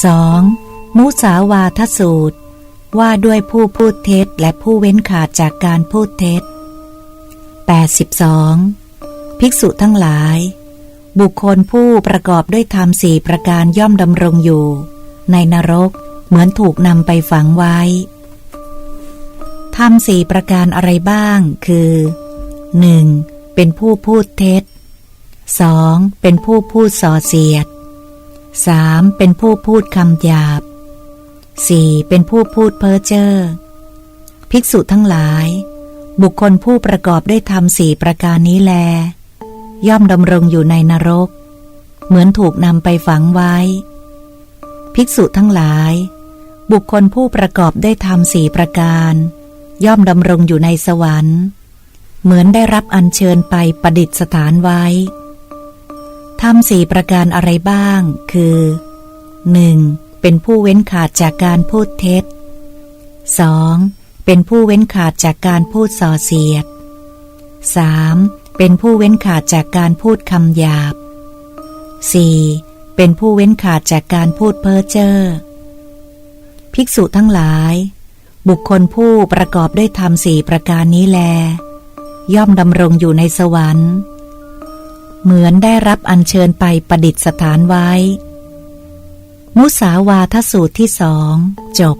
2. มุสาวาทสูตร ว่าด้วยผู้พูดเท็จและผู้เว้นขาดจากการพูดเท็จ 82. ภิกษุทั้งหลาย บุคคลผู้ประกอบด้วยธรรมสี่ประการย่อมดำรงอยู่ ในนรกเหมือนถูกนำไปฝังไว้ ธรรมสี่ประการอะไรบ้าง คือ 1. เป็นผู้พูดเท็จ 2. เป็นผู้พูดส่อเสียด 3. เป็นผู้พูดคำหยาบ 4. เป็นผู้พูดเพ้อเจ้อภิกษุทั้งหลาย บุคคลผู้ประกอบด้วยธรรมสี่ประการนี้แล ย่อมดำรงอยู่ในนรก เหมือนถูกนำไปฝังไว้ ภิกษุทั้งหลาย บุคคลผู้ประกอบด้วยธรรมสี่ประการ ย่อมดำรงอยู่ในสวรรค์ เหมือนได้รับอัญเชิญไปประดิษฐานไว้ ทำสี่ประการอะไรบ้าง คือ 1. เป็นผู้เว้นขาดจากการพูดเท็จ 2. เป็นผู้เว้นขาดจากการพูดส่อเสียด 3. เป็นผู้เว้นขาดจากการพูดคำหยาบ 4. เป็นผู้เว้นขาดจากการพูดเพ้อเจ้อ ภิกษุทั้งหลาย บุคคลผู้ประกอบด้วยธรรมสี่ประการนี้แล ย่อมดำรงอยู่ในสวรรค์ เหมือนได้รับอัญเชิญไปประดิษฐานไว้ มุสาวาทสูตรที่สองจบ